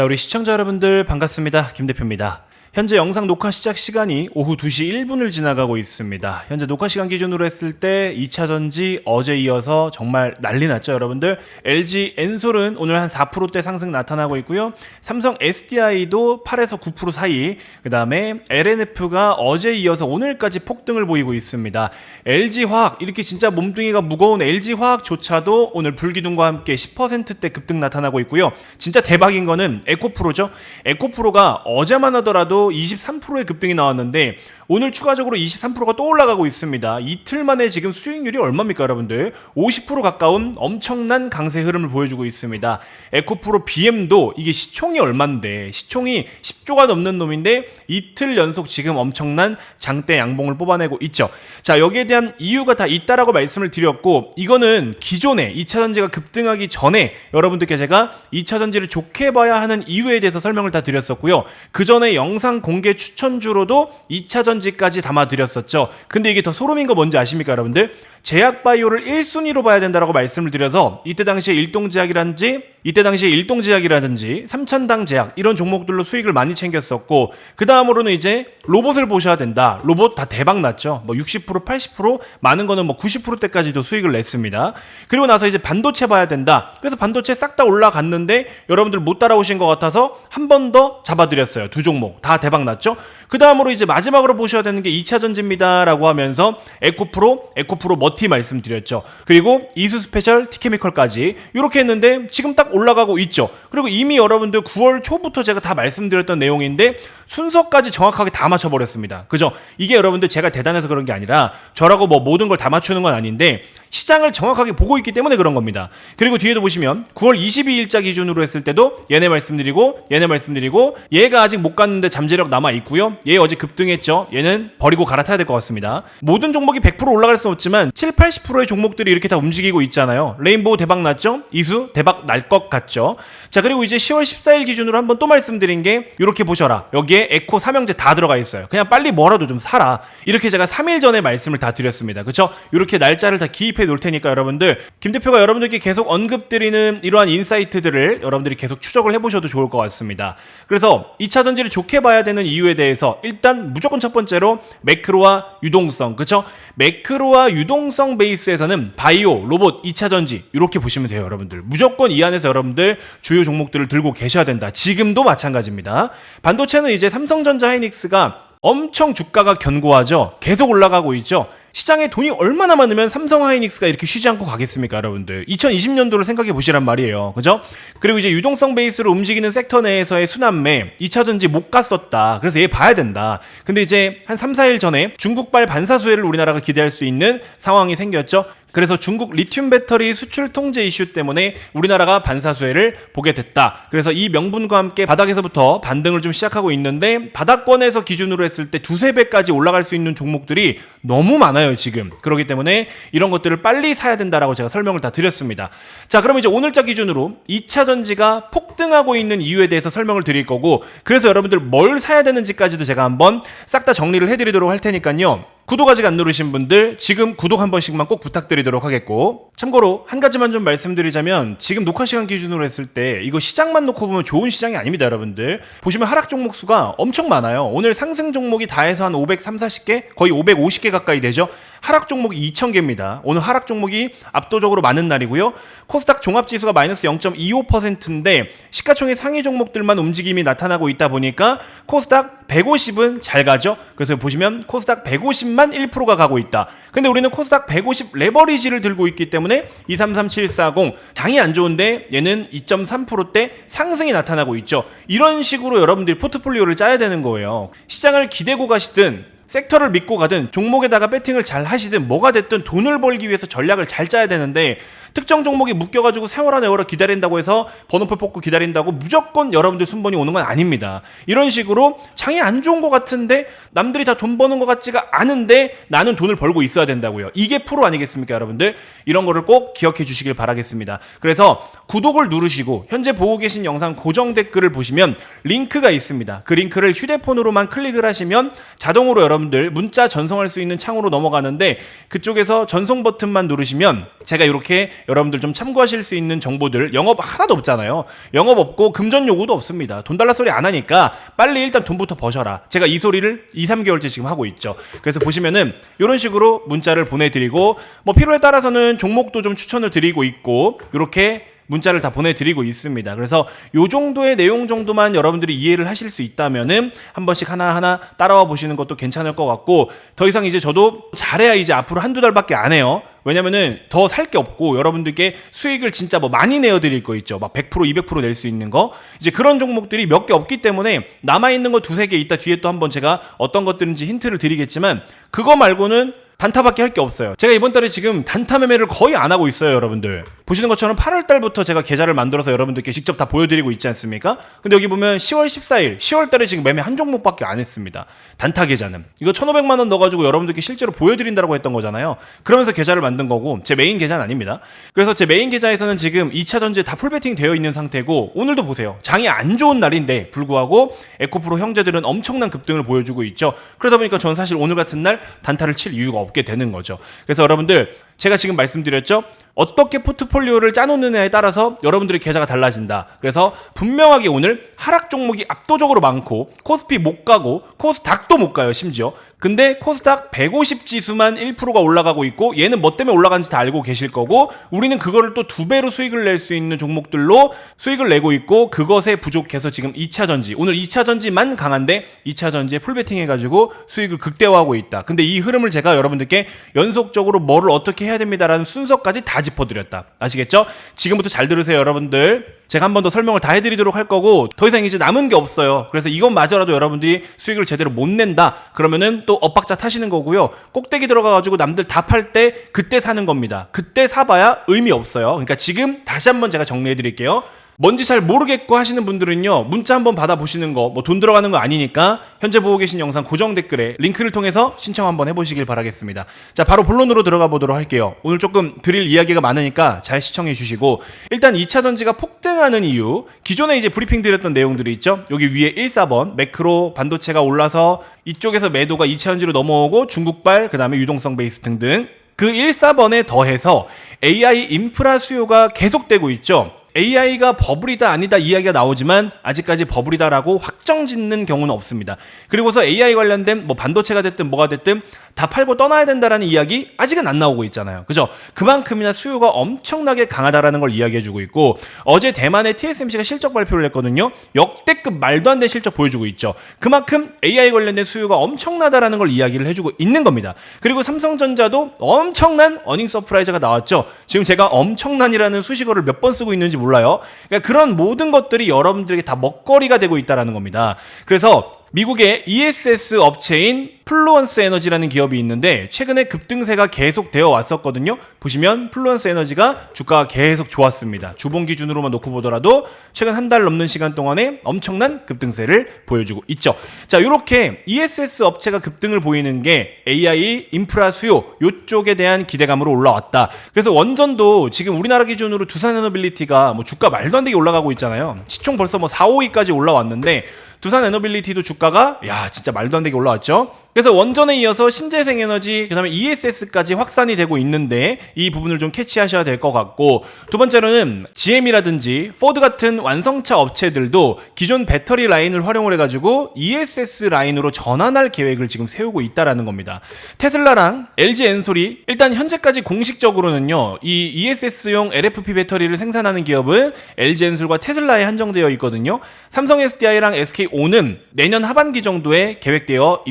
자, 우리 시청자 여러분들 반갑습니다. 김 대표입니다. 현재 영상 녹화 시작 시간이 오후 2시 1분을 지나가고 있습니다. 현재 녹화 시간 기준으로 했을 때 2차 전지 어제 이어서 정말 난리 났죠, 여러분들. LG 엔솔은 오늘 한 4%대 상승 나타나고 있고요. 삼성 SDI도 8에서 9% 사이. 그다음에 LNF가 어제 이어서 오늘까지 폭등을 보이고 있습니다. LG 화학 이렇게 진짜 몸뚱이가 무거운 LG 화학조차도 오늘 불기둥과 함께 10%대 급등 나타나고 있고요. 진짜 대박인 거는 에코프로죠. 에코프로가 어제만 하더라도 23%의 급등이 나왔는데 오늘 추가적으로 23%가 또 올라가고 있습니다. 이틀 만에 지금 수익률이 얼마입니까, 여러분들? 50% 가까운 엄청난 강세 흐름을 보여주고 있습니다. 에코프로 BM도 이게 시총이 얼만데 시총이 10조가 넘는 놈인데 이틀 연속 지금 엄청난 장대 양봉을 뽑아내고 있죠. 자, 여기에 대한 이유가 다 있다라고 말씀을 드렸고 이거는 기존에 2차 전지가 급등하기 전에 여러분들께 제가 2차 전지를 좋게 봐야 하는 이유에 대해서 설명을 다 드렸었고요. 그 전에 영상 공개 추천주로도 2차 전지 까지 담아드렸었죠. 근데 이게 더 소름인 거 뭔지 아십니까, 여러분들? 제약바이오를 1순위로 봐야 된다라고 말씀을 드려서 이때 당시에 일동제약이라든지 이때 당시에 일동제약이라든지 삼천당 제약 이런 종목들로 수익을 많이 챙겼었고 그 다음으로는 이제 로봇을 보셔야 된다. 로봇 다 대박 났죠. 뭐 60% 80% 많은 거는 뭐 90%대까지도 수익을 냈습니다. 그리고 나서 이제 반도체 봐야 된다. 그래서 반도체 싹 다 올라갔는데 여러분들 못 따라오신 것 같아서 한 번 더 잡아드렸어요. 두 종목 다 대박 났죠. 그 다음으로 이제 마지막으로 보셔야 되는 게 2차 전지입니다라고 하면서 에코프로, 에코프로 머티 말씀드렸죠. 그리고 이수 스페셜, 티케미컬까지 이렇게 했는데 지금 딱 올라가고 있죠. 그리고 이미 여러분들 9월 초부터 제가 다 말씀드렸던 내용인데 순서까지 정확하게 다 맞춰버렸습니다. 그죠? 이게 여러분들 제가 대단해서 그런 게 아니라 저라고 뭐 모든 걸 다 맞추는 건 아닌데 시장을 정확하게 보고 있기 때문에 그런 겁니다. 그리고 뒤에도 보시면 9월 22일자 기준으로 했을 때도 얘네 말씀드리고 얘네 말씀드리고 얘가 아직 못 갔는데 잠재력 남아 있고요. 얘 어제 급등했죠. 얘는 버리고 갈아타야 될 것 같습니다. 모든 종목이 100% 올라갈 수는 없지만 7, 80%의 종목들이 이렇게 다 움직이고 있잖아요. 레인보우 대박 났죠? 이수 대박 날 것 같죠? 자, 그리고 이제 10월 14일 기준으로 한번 또 말씀드린 게 이렇게 보셔라. 여기에 에코 삼형제 다 들어가 있어요. 그냥 빨리 뭐라도 좀 사라. 이렇게 제가 3일 전에 말씀을 다 드렸습니다. 그쵸? 이렇게 날짜를 다 기입해 놓을 테니까 여러분들 김 대표가 여러분들께 계속 언급드리는 이러한 인사이트들을 여러분들이 계속 추적을 해보셔도 좋을 것 같습니다. 그래서 2차 전지를 좋게 봐야 되는 이유에 대해서 일단 무조건 첫 번째로 매크로와 유동성, 그쵸? 매크로와 유동성 베이스에서는 바이오, 로봇, 2차 전지 이렇게 보시면 돼요, 여러분들. 무조건 이 안에서 여러분들 주요 종목들을 들고 계셔야 된다. 지금도 마찬가지입니다. 반도체는 이제 삼성전자 하이닉스가 엄청 주가가 견고하죠. 계속 올라가고 있죠. 시장에 돈이 얼마나 많으면 삼성 하이닉스가 이렇게 쉬지 않고 가겠습니까, 여러분들? 2020년도를 생각해 보시란 말이에요. 그죠? 그리고 이제 유동성 베이스로 움직이는 섹터 내에서의 순환매, 2차 전지 못 갔었다. 그래서 얘 봐야 된다. 근데 이제 한 3, 4일 전에 중국발 반사수혜를 우리나라가 기대할 수 있는 상황이 생겼죠. 그래서 중국 리튬 배터리 수출 통제 이슈 때문에 우리나라가 반사수혜를 보게 됐다. 그래서 이 명분과 함께 바닥에서부터 반등을 좀 시작하고 있는데 바닥권에서 기준으로 했을 때 두세 배까지 올라갈 수 있는 종목들이 너무 많아요, 지금. 그렇기 때문에 이런 것들을 빨리 사야 된다라고 제가 설명을 다 드렸습니다. 자, 그럼 이제 오늘자 기준으로 2차 전지가 폭등하고 있는 이유에 대해서 설명을 드릴 거고 그래서 여러분들 뭘 사야 되는지까지도 제가 한번 싹 다 정리를 해 드리도록 할 테니까요. 구독 아직 안 누르신 분들 지금 구독 한 번씩만 꼭 부탁드리도록 하겠고 참고로 한 가지만 좀 말씀드리자면 지금 녹화 시간 기준으로 했을 때 이거 시장만 놓고 보면 좋은 시장이 아닙니다 여러분들. 보시면 하락 종목 수가 엄청 많아요. 오늘 상승 종목이 다 해서 한 530, 40개 거의 550개 가까이 되죠 하락 종목이 2,000개입니다. 오늘 하락 종목이 압도적으로 많은 날이고요. 코스닥 종합지수가 마이너스 0.25%인데 시가총액 상위 종목들만 움직임이 나타나고 있다 보니까 코스닥 150은 잘 가죠. 그래서 보시면 코스닥 150만 1%가 가고 있다. 근데 우리는 코스닥 150 레버리지를 들고 있기 때문에 233740 장이 안 좋은데 얘는 2.3%대 상승이 나타나고 있죠. 이런 식으로 여러분들이 포트폴리오를 짜야 되는 거예요. 시장을 기대고 가시든 섹터를 믿고 가든 종목에다가 배팅을 잘 하시든 뭐가 됐든 돈을 벌기 위해서 전략을 잘 짜야 되는데 특정 종목이 묶여가지고 세월아 내월아 기다린다고 해서 번호표 뽑고 기다린다고 무조건 여러분들 순번이 오는 건 아닙니다. 이런 식으로 장이 안 좋은 것 같은데 남들이 다 돈 버는 것 같지가 않은데 나는 돈을 벌고 있어야 된다고요. 이게 프로 아니겠습니까, 여러분들? 이런 거를 꼭 기억해 주시길 바라겠습니다. 그래서 구독을 누르시고 현재 보고 계신 영상 고정 댓글을 보시면 링크가 있습니다. 그 링크를 휴대폰으로만 클릭을 하시면 자동으로 여러분들 문자 전송할 수 있는 창으로 넘어가는데 그쪽에서 전송 버튼만 누르시면 제가 이렇게 여러분들 좀 참고하실 수 있는 정보들 영업 하나도 없잖아요. 영업 없고 금전 요구도 없습니다. 돈 달라 소리 안 하니까 빨리 일단 돈부터 버셔라. 제가 이 소리를 2, 3개월째 지금 하고 있죠. 그래서 보시면은 이런 식으로 문자를 보내드리고 뭐 필요에 따라서는 종목도 좀 추천을 드리고 있고 이렇게 문자를 다 보내드리고 있습니다. 그래서 요 정도의 내용 정도만 여러분들이 이해를 하실 수 있다면은 한 번씩 하나하나 따라와 보시는 것도 괜찮을 것 같고 더 이상 이제 저도 잘해야 이제 앞으로 한두 달밖에 안 해요. 왜냐면은 더 살 게 없고 여러분들께 수익을 진짜 뭐 많이 내어드릴 거 있죠. 막 100% 200%낼 수 있는 거. 이제 그런 종목들이 몇 개 없기 때문에 남아있는 거 두세 개 있다 뒤에 또 한번 제가 어떤 것들인지 힌트를 드리겠지만 그거 말고는 단타밖에 할 게 없어요. 제가 이번 달에 지금 단타 매매를 거의 안 하고 있어요, 여러분들. 보시는 것처럼 8월 달부터 제가 계좌를 만들어서 여러분들께 직접 다 보여드리고 있지 않습니까? 근데 여기 보면 10월 14일, 10월 달에 지금 매매 한 종목밖에 안 했습니다. 단타 계좌는. 이거 1,500만 원 넣어가지고 여러분들께 실제로 보여드린다고 했던 거잖아요. 그러면서 계좌를 만든 거고 제 메인 계좌는 아닙니다. 그래서 제 메인 계좌에서는 지금 2차 전지 다 풀베팅 되어 있는 상태고 오늘도 보세요. 장이 안 좋은 날인데 불구하고 에코프로 형제들은 엄청난 급등을 보여주고 있죠. 그러다 보니까 저는 사실 오늘 같은 날 단타를 칠 이유가 없게 되는 거죠. 그래서 여러분들 제가 지금 말씀드렸죠. 어떻게 포트폴리오를 짜놓느냐에 따라서 여러분들의 계좌가 달라진다. 그래서 분명하게 오늘 하락 종목이 압도적으로 많고 코스피 못 가고 코스닥도 못 가요, 심지어. 근데 코스닥 150 지수만 1%가 올라가고 있고 얘는 뭐 때문에 올라간지 다 알고 계실 거고 우리는 그거를 또 두 배로 수익을 낼 수 있는 종목들로 수익을 내고 있고 그것에 부족해서 지금 2차 전지 오늘 2차 전지만 강한데 2차 전지에 풀베팅 해가지고 수익을 극대화하고 있다. 근데 이 흐름을 제가 여러분들께 연속적으로 뭐를 어떻게 해야 됩니다라는 순서까지 다 짚어드렸다. 아시겠죠? 지금부터 잘 들으세요, 여러분들. 제가 한 번 더 설명을 다 해드리도록 할 거고 더 이상 이제 남은 게 없어요. 그래서 이것마저라도 여러분들이 수익을 제대로 못 낸다. 그러면은 또 엇박자 타시는 거고요. 꼭대기 들어가가지고 남들 다 팔 때 그때 사는 겁니다. 그때 사봐야 의미 없어요. 그러니까 지금 다시 한번 제가 정리해 드릴게요. 뭔지 잘 모르겠고 하시는 분들은요 문자 한번 받아보시는 거 뭐 돈 들어가는 거 아니니까 현재 보고 계신 영상 고정 댓글에 링크를 통해서 신청 한번 해보시길 바라겠습니다. 자 바로 본론으로 들어가 보도록 할게요. 오늘 조금 드릴 이야기가 많으니까 잘 시청해 주시고 일단 2차 전지가 폭등하는 이유 기존에 이제 브리핑 드렸던 내용들이 있죠? 여기 위에 1, 4번 매크로 반도체가 올라서 이쪽에서 매도가 2차 전지로 넘어오고 중국발 그 다음에 유동성 베이스 등등. 그 1, 4번에 더해서 AI 인프라 수요가 계속되고 있죠 AI가 버블이다 아니다 이야기가 나오지만 아직까지 버블이다라고 확정 짓는 경우는 없습니다. 그리고서 AI 관련된 뭐 반도체가 됐든 뭐가 됐든 다 팔고 떠나야 된다라는 이야기 아직은 안 나오고 있잖아요. 그죠? 그만큼이나 수요가 엄청나게 강하다라는 걸 이야기해주고 있고 어제 대만의 TSMC가 실적 발표를 했거든요. 역대급 말도 안 되는 실적 보여주고 있죠. 그만큼 AI 관련된 수요가 엄청나다라는 걸 이야기를 해주고 있는 겁니다. 그리고 삼성전자도 엄청난 어닝 서프라이즈가 나왔죠. 지금 제가 엄청난이라는 수식어를 몇 번 쓰고 있는지 몰라요. 그러니까 그런 모든 것들이 여러분들에게 다 먹거리가 되고 있다라는 겁니다. 그래서 미국의 ESS 업체인 플루언스 에너지라는 기업이 있는데 최근에 급등세가 계속 되어 왔었거든요. 보시면 플루언스 에너지가 주가가 계속 좋았습니다. 주봉 기준으로만 놓고 보더라도 최근 한 달 넘는 시간 동안에 엄청난 급등세를 보여주고 있죠. 자, 이렇게 ESS 업체가 급등을 보이는 게 AI 인프라 수요 요쪽에 대한 기대감으로 올라왔다. 그래서 원전도 지금 우리나라 기준으로 두산 에너빌리티가 뭐 주가 말도 안 되게 올라가고 있잖아요. 시총 벌써 뭐 4, 5위까지 올라왔는데 두산 에너빌리티도 주가가 야 진짜 말도 안 되게 올라왔죠. 그래서 원전에 이어서 신재생 에너지 그 다음에 ESS까지 확산이 되고 있는데 이 부분을 좀 캐치하셔야 될 것 같고 두 번째로는 GM이라든지 포드 같은 완성차 업체들도 기존 배터리 라인을 활용을 해가지고 ESS 라인으로 전환할 계획을 지금 세우고 있다라는 겁니다. 테슬라랑 LG 엔솔이 일단 현재까지 공식적으로는요 이 ESS용 LFP 배터리를 생산하는 기업은 LG 엔솔과 테슬라에 한정되어 있거든요. 삼성 SDI랑 SKO는 내년 하반기 정도에 계획되어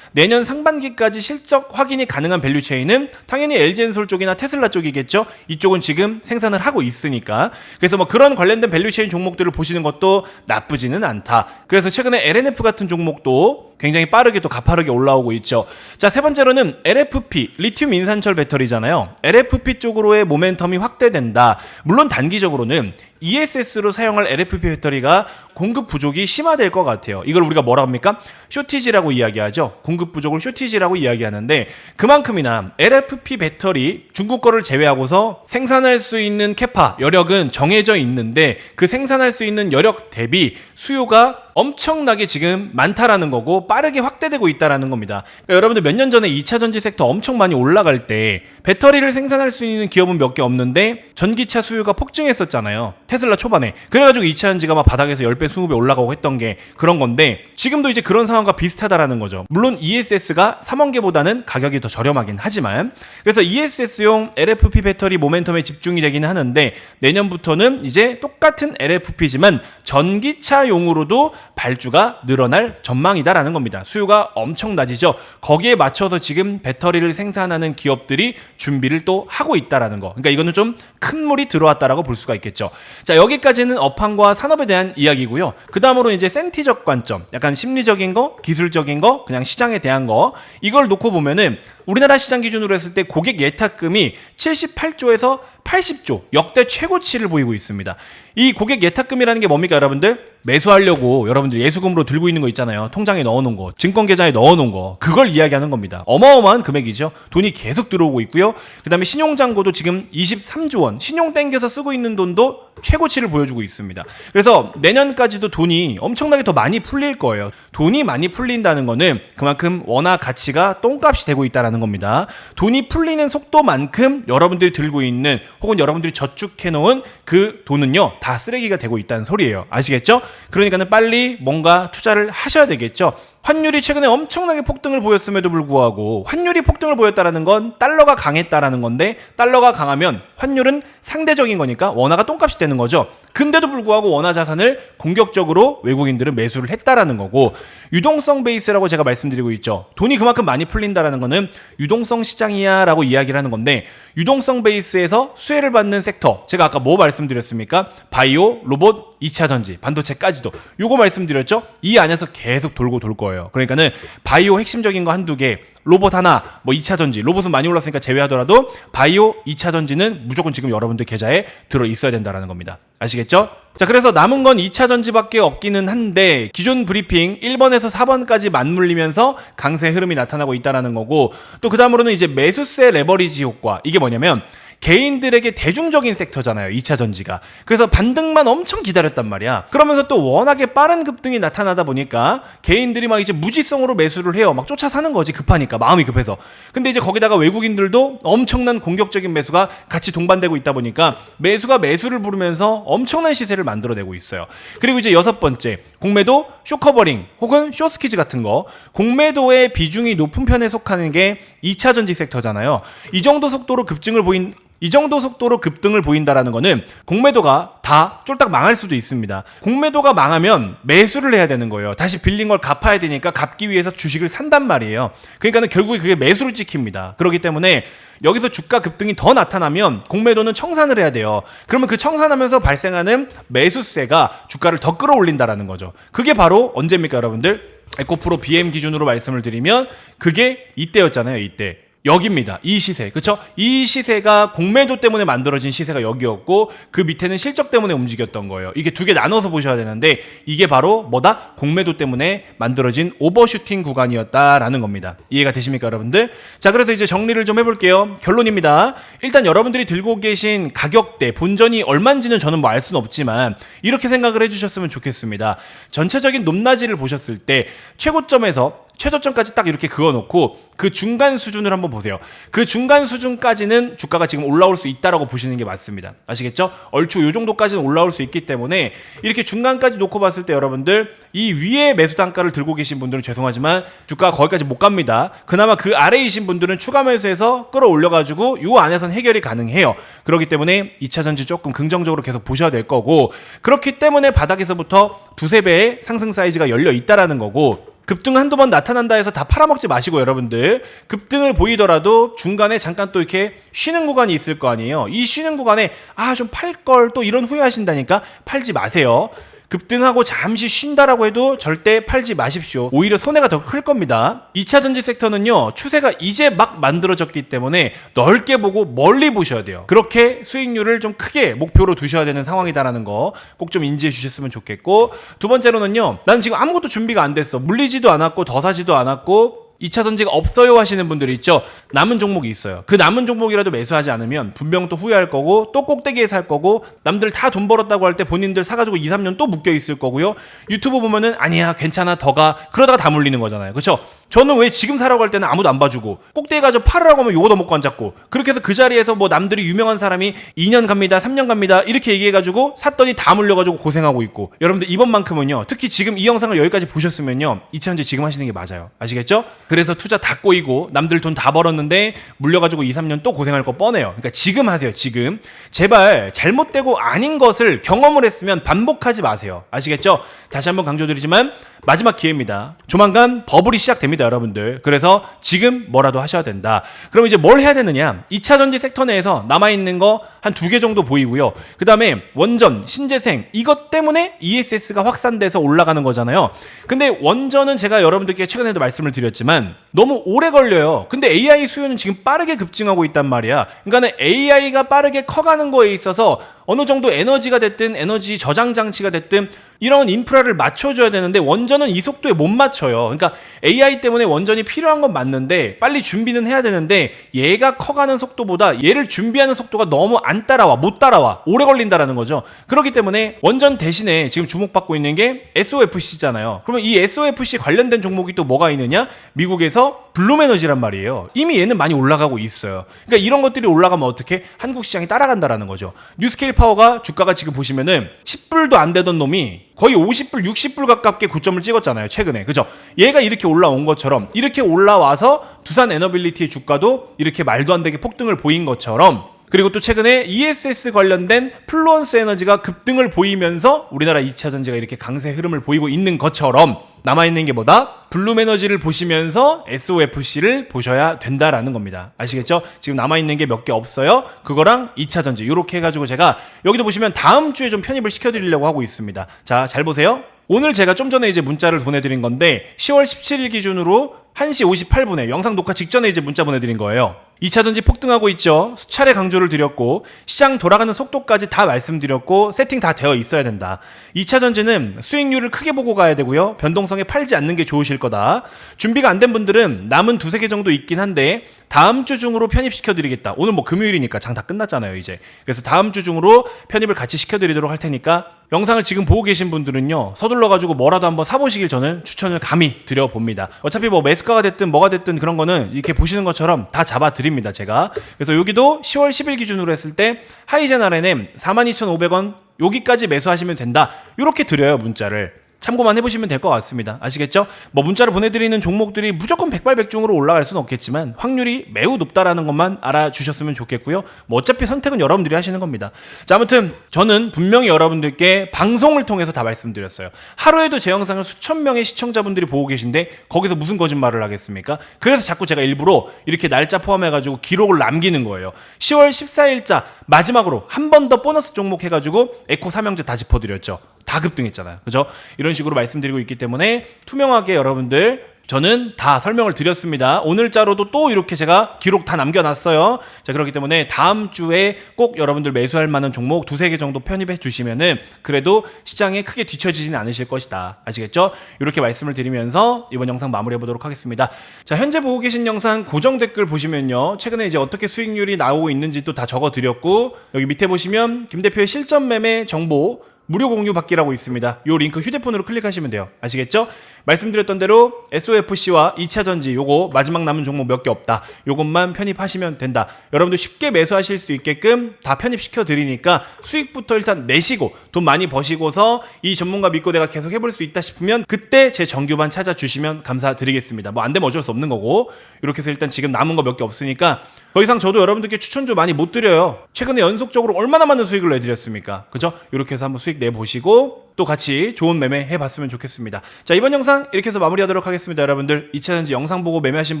내년 상반기까지 실적 확인이 가능한 밸류체인은 당연히 LG엔솔 쪽이나 테슬라 쪽이겠죠. 이쪽은 지금 생산을 하고 있으니까. 그래서 뭐 그런 관련된 밸류체인 종목들을 보시는 것도 나쁘지는 않다. 그래서 최근에 LNF 같은 종목도 굉장히 빠르게 또 가파르게 올라오고 있죠. 자, 세 번째로는 LFP, 리튬 인산철 배터리잖아요. LFP 쪽으로의 모멘텀이 확대된다. 물론 단기적으로는 ESS로 사용할 LFP 배터리가 공급 부족이 심화될 것 같아요. 이걸 우리가 뭐라 합니까? 쇼티지라고 이야기하죠. 공급 부족을 쇼티지라고 이야기하는데 그만큼이나 LFP 배터리 중국 거를 제외하고서 생산할 수 있는 캐파 여력은 정해져 있는데 그 생산할 수 있는 여력 대비 수요가 엄청나게 지금 많다라는 거고 빠르게 확대되고 있다라는 겁니다. 그러니까 여러분들 몇 년 전에 2차 전지 섹터 엄청 많이 올라갈 때 배터리를 생산할 수 있는 기업은 몇 개 없는데 전기차 수요가 폭증했었잖아요. 테슬라 초반에. 그래가지고 2차 전지가 막 바닥에서 10배, 20배 올라가고 했던 게 그런 건데 지금도 이제 그런 상황과 비슷하다라는 거죠. 물론 ESS가 3원계보다는 가격이 더 저렴하긴 하지만 그래서 ESS용 LFP 배터리 모멘텀에 집중이 되긴 하는데 내년부터는 이제 똑같은 LFP지만 전기차용으로도 발주가 늘어날 전망이다라는 겁니다. 수요가 엄청 낮이죠. 거기에 맞춰서 지금 배터리를 생산하는 기업들이 준비를 또 하고 있다라는 거. 그러니까 이거는 좀 큰 물이 들어왔다라고 볼 수가 있겠죠. 자, 여기까지는 업황과 산업에 대한 이야기고요. 그다음으로 이제 센티적 관점, 약간 심리적인 거, 기술적인 거, 그냥 시장에 대한 거 이걸 놓고 보면은 우리나라 시장 기준으로 했을 때 고객 예탁금이 78조에서 80조 역대 최고치를 보이고 있습니다. 이 고객 예탁금이라는 게 뭡니까, 여러분들? 매수하려고 여러분들 예수금으로 들고 있는 거 있잖아요. 통장에 넣어놓은 거, 증권 계좌에 넣어놓은 거, 그걸 이야기하는 겁니다. 어마어마한 금액이죠. 돈이 계속 들어오고 있고요. 그 다음에 신용잔고도 지금 23조 원, 신용 땡겨서 쓰고 있는 돈도 최고치를 보여주고 있습니다. 그래서 내년까지도 돈이 엄청나게 더 많이 풀릴 거예요. 돈이 많이 풀린다는 거는 그만큼 원화 가치가 똥값이 되고 있다는 겁니다. 돈이 풀리는 속도만큼 여러분들이 들고 있는 혹은 여러분들이 저축해 놓은 그 돈은요 다 쓰레기가 되고 있다는 소리예요. 아시겠죠? 그러니까는 빨리 뭔가 투자를 하셔야 되겠죠. 환율이 최근에 엄청나게 폭등을 보였음에도 불구하고 환율이 폭등을 보였다라는 건 달러가 강했다라는 건데 달러가 강하면 환율은 상대적인 거니까 원화가 똥값이 되는 거죠. 근데도 불구하고 원화 자산을 공격적으로 외국인들은 매수를 했다라는 거고 유동성 베이스라고 제가 말씀드리고 있죠. 돈이 그만큼 많이 풀린다라는 거는 유동성 시장이야라고 이야기를 하는 건데 유동성 베이스에서 수혜를 받는 섹터 제가 아까 뭐 말씀드렸습니까? 바이오, 로봇, 2차 전지, 반도체까지도 요거 말씀드렸죠. 이 안에서 계속 돌고 돌 거예요. 그러니까는 바이오 핵심적인 거 한두 개 로봇 하나, 뭐 2차 전지, 로봇은 많이 올랐으니까 제외하더라도 바이오 2차 전지는 무조건 지금 여러분들 계좌에 들어 있어야 된다라는 겁니다. 아시겠죠? 자, 그래서 남은 건 2차 전지밖에 없기는 한데 기존 브리핑 1번에서 4번까지 맞물리면서 강세 흐름이 나타나고 있다라는 거고 또 그다음으로는 이제 매수세 레버리지 효과. 이게 뭐냐면 개인들에게 대중적인 섹터잖아요. 2차 전지가. 그래서 반등만 엄청 기다렸단 말이야. 그러면서 또 워낙에 빠른 급등이 나타나다 보니까 개인들이 막 이제 무지성으로 매수를 해요. 막 쫓아 사는 거지. 급하니까. 마음이 급해서. 근데 이제 거기다가 외국인들도 엄청난 공격적인 매수가 같이 동반되고 있다 보니까 매수가 매수를 부르면서 엄청난 시세를 만들어내고 있어요. 그리고 이제 여섯 번째. 공매도 쇼커버링 혹은 쇼스키즈 같은 거. 공매도의 비중이 높은 편에 속하는 게 2차 전지 섹터잖아요. 이 정도 속도로 급증을 보인 이 정도 속도로 급등을 보인다라는 거는 공매도가 다 쫄딱 망할 수도 있습니다. 공매도가 망하면 매수를 해야 되는 거예요. 다시 빌린 걸 갚아야 되니까 갚기 위해서 주식을 산단 말이에요. 그러니까는 결국에 그게 매수를 찍힙니다. 그렇기 때문에 여기서 주가 급등이 더 나타나면 공매도는 청산을 해야 돼요. 그러면 그 청산하면서 발생하는 매수세가 주가를 더 끌어올린다라는 거죠. 그게 바로 언제입니까, 여러분들? 에코프로 BM 기준으로 말씀을 드리면 그게 이때였잖아요, 이때. 여기입니다. 이 시세. 그쵸? 이 시세가 공매도 때문에 만들어진 시세가 여기였고 그 밑에는 실적 때문에 움직였던 거예요. 이게 두 개 나눠서 보셔야 되는데 이게 바로 뭐다? 공매도 때문에 만들어진 오버슈팅 구간이었다라는 겁니다. 이해가 되십니까, 여러분들? 자, 그래서 이제 정리를 좀 해볼게요. 결론입니다. 일단 여러분들이 들고 계신 가격대, 본전이 얼마인지는 저는 뭐 알 수는 없지만 이렇게 생각을 해주셨으면 좋겠습니다. 전체적인 높낮이를 보셨을 때 최고점에서 최저점까지 딱 이렇게 그어놓고 그 중간 수준을 한번 보세요. 그 중간 수준까지는 주가가 지금 올라올 수 있다라고 보시는 게 맞습니다. 아시겠죠? 얼추 요 정도까지는 올라올 수 있기 때문에 이렇게 중간까지 놓고 봤을 때 여러분들 이 위에 매수 단가를 들고 계신 분들은 죄송하지만 주가가 거기까지 못 갑니다. 그나마 그 아래이신 분들은 추가 매수해서 끌어올려가지고 요 안에선 해결이 가능해요. 그렇기 때문에 2차 전지 조금 긍정적으로 계속 보셔야 될 거고 그렇기 때문에 바닥에서부터 두세 배의 상승 사이즈가 열려 있다라는 거고 급등 한두 번 나타난다 해서 다 팔아먹지 마시고 여러분들. 급등을 보이더라도 중간에 잠깐 또 이렇게 쉬는 구간이 있을 거 아니에요. 이 쉬는 구간에 아 좀 팔 걸 또 이런 후회하신다니까 팔지 마세요 급등하고 잠시 쉰다라고 해도 절대 팔지 마십시오. 오히려 손해가 더 클 겁니다. 2차 전지 섹터는요, 추세가 이제 막 만들어졌기 때문에 넓게 보고 멀리 보셔야 돼요. 그렇게 수익률을 좀 크게 목표로 두셔야 되는 상황이다라는 거 꼭 좀 인지해 주셨으면 좋겠고, 두 번째로는요, 난 지금 아무것도 준비가 안 됐어. 물리지도 않았고, 더 사지도 않았고, 2차 전지가 없어요 하시는 분들이 있죠. 남은 종목이 있어요. 그 남은 종목이라도 매수하지 않으면 분명 또 후회할 거고 또 꼭대기에 살 거고 남들 다 돈 벌었다고 할 때 본인들 사가지고 2, 3년 또 묶여 있을 거고요. 유튜브 보면은 아니야 괜찮아 더 가 그러다가 다 물리는 거잖아요. 그렇죠? 저는 왜 지금 사라고 할 때는 아무도 안 봐주고 꼭대기 가서 팔으라고 하면 요거 도 먹고 앉았고 그렇게 해서 그 자리에서 뭐 남들이 유명한 사람이 2년 갑니다 3년 갑니다 이렇게 얘기해가지고 샀더니 다 물려가지고 고생하고 있고 여러분들 이번만큼은요 특히 지금 이 영상을 여기까지 보셨으면요 이차전지 지금 하시는 게 맞아요 아시겠죠? 그래서 투자 다 꼬이고 남들 돈 다 벌었는데 물려가지고 2, 3년 또 고생할 거 뻔해요 그러니까 지금 하세요 지금 제발 잘못되고 아닌 것을 경험을 했으면 반복하지 마세요 아시겠죠? 다시 한번 강조드리지만 마지막 기회입니다. 조만간 버블이 시작됩니다, 여러분들. 그래서 지금 뭐라도 하셔야 된다. 그럼 이제 뭘 해야 되느냐? 2차 전지 섹터 내에서 남아있는 거 한 두 개 정도 보이고요. 그 다음에 원전, 신재생, 이것 때문에 ESS가 확산돼서 올라가는 거잖아요. 근데 원전은 제가 여러분들께 최근에도 말씀을 드렸지만 너무 오래 걸려요. 근데 AI 수요는 지금 빠르게 급증하고 있단 말이야. 그러니까 AI가 빠르게 커가는 거에 있어서 어느 정도 에너지가 됐든 에너지 저장 장치가 됐든 이런 인프라를 맞춰줘야 되는데 원전은 이 속도에 못 맞춰요. 그러니까 AI 때문에 원전이 필요한 건 맞는데 빨리 준비는 해야 되는데 얘가 커가는 속도보다 얘를 준비하는 속도가 너무 안 따라와, 못 따라와, 오래 걸린다라는 거죠. 그렇기 때문에 원전 대신에 지금 주목받고 있는 게 SOFC잖아요. 그러면 이 SOFC 관련된 종목이 또 뭐가 있느냐? 미국에서 블룸에너지란 말이에요. 이미 얘는 많이 올라가고 있어요. 그러니까 이런 것들이 올라가면 어떻게 한국 시장이 따라간다라는 거죠. 뉴스케일 파워가 주가가 지금 보시면은 10불도 안 되던 놈이 거의 50불, 60불 가깝게 고점을 찍었잖아요. 최근에. 그죠? 얘가 이렇게 올라온 것처럼 이렇게 올라와서 두산 에너빌리티의 주가도 이렇게 말도 안 되게 폭등을 보인 것처럼 그리고 또 최근에 ESS 관련된 플루언스 에너지가 급등을 보이면서 우리나라 2차 전지가 이렇게 강세 흐름을 보이고 있는 것처럼 남아있는 게 뭐다? 블룸 에너지를 보시면서 SOFC를 보셔야 된다라는 겁니다. 아시겠죠? 지금 남아있는 게 몇 개 없어요. 그거랑 2차 전지. 이렇게 해가지고 제가 여기도 보시면 다음 주에 좀 편입을 시켜드리려고 하고 있습니다. 자, 잘 보세요. 오늘 제가 좀 전에 이제 문자를 보내드린 건데 10월 17일 기준으로 1시 58분에 영상 녹화 직전에 이제 문자 보내드린 거예요. 2차 전지 폭등하고 있죠. 수차례 강조를 드렸고 시장 돌아가는 속도까지 다 말씀드렸고 세팅 다 되어 있어야 된다. 2차 전지는 수익률을 크게 보고 가야 되고요. 변동성에 팔지 않는 게 좋으실 거다. 준비가 안 된 분들은 남은 두세 개 정도 있긴 한데 다음 주 중으로 편입시켜 드리겠다. 오늘 뭐 금요일이니까 장 다 끝났잖아요, 이제. 그래서 다음 주 중으로 편입을 같이 시켜 드리도록 할 테니까 영상을 지금 보고 계신 분들은요. 서둘러 가지고 뭐라도 한번 사 보시길 저는 추천을 감히 드려 봅니다. 어차피 뭐 매수가가 됐든 뭐가 됐든 그런 거는 이렇게 보시는 것처럼 다 잡아 드립니다, 제가. 그래서 여기도 10월 10일 기준으로 했을 때 하이젠 RNM 42,500원 여기까지 매수하시면 된다. 이렇게 드려요, 문자를. 참고만 해보시면 될 것 같습니다. 아시겠죠? 뭐 문자를 보내드리는 종목들이 무조건 백발백중으로 올라갈 수는 없겠지만 확률이 매우 높다라는 것만 알아주셨으면 좋겠고요. 뭐 어차피 선택은 여러분들이 하시는 겁니다. 자, 아무튼 저는 분명히 여러분들께 방송을 통해서 다 말씀드렸어요. 하루에도 제 영상을 수천 명의 시청자분들이 보고 계신데 거기서 무슨 거짓말을 하겠습니까? 그래서 자꾸 제가 일부러 이렇게 날짜 포함해가지고 기록을 남기는 거예요. 10월 14일자 마지막으로 한 번 더 보너스 종목 해가지고 에코 삼형제 다 짚어드렸죠. 다 급등했잖아요. 그죠? 이런 식으로 말씀드리고 있기 때문에 투명하게 여러분들 저는 다 설명을 드렸습니다. 오늘자로도 또 이렇게 제가 기록 다 남겨놨어요. 자, 그렇기 때문에 다음 주에 꼭 여러분들 매수할 만한 종목 두세 개 정도 편입해 주시면은 그래도 시장에 크게 뒤처지지는 않으실 것이다. 아시겠죠? 이렇게 말씀을 드리면서 이번 영상 마무리해 보도록 하겠습니다. 자, 현재 보고 계신 영상 고정 댓글 보시면요. 최근에 이제 어떻게 수익률이 나오고 있는지 또 다 적어 드렸고 여기 밑에 보시면 김 대표의 실전 매매 정보 무료 공유 받기라고 있습니다. 요 링크 휴대폰으로 클릭하시면 돼요. 아시겠죠? 말씀드렸던 대로 SOFC와 2차 전지 요거 마지막 남은 종목 몇 개 없다. 요것만 편입하시면 된다. 여러분들 쉽게 매수하실 수 있게끔 다 편입시켜 드리니까 수익부터 일단 내시고 돈 많이 버시고서 이 전문가 믿고 내가 계속 해볼 수 있다 싶으면 그때 제 정규반 찾아주시면 감사드리겠습니다. 뭐 안 되면 어쩔 수 없는 거고 이렇게 해서 일단 지금 남은 거 몇 개 없으니까 더 이상 저도 여러분들께 추천주 많이 못 드려요. 최근에 연속적으로 얼마나 많은 수익을 내드렸습니까? 그죠? 이렇게 해서 한번 수익 내보시고 또 같이 좋은 매매 해봤으면 좋겠습니다. 자, 이번 영상 이렇게 해서 마무리하도록 하겠습니다. 여러분들 2차전지 영상 보고 매매하신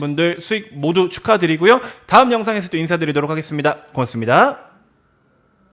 분들 수익 모두 축하드리고요. 다음 영상에서 또 인사드리도록 하겠습니다. 고맙습니다.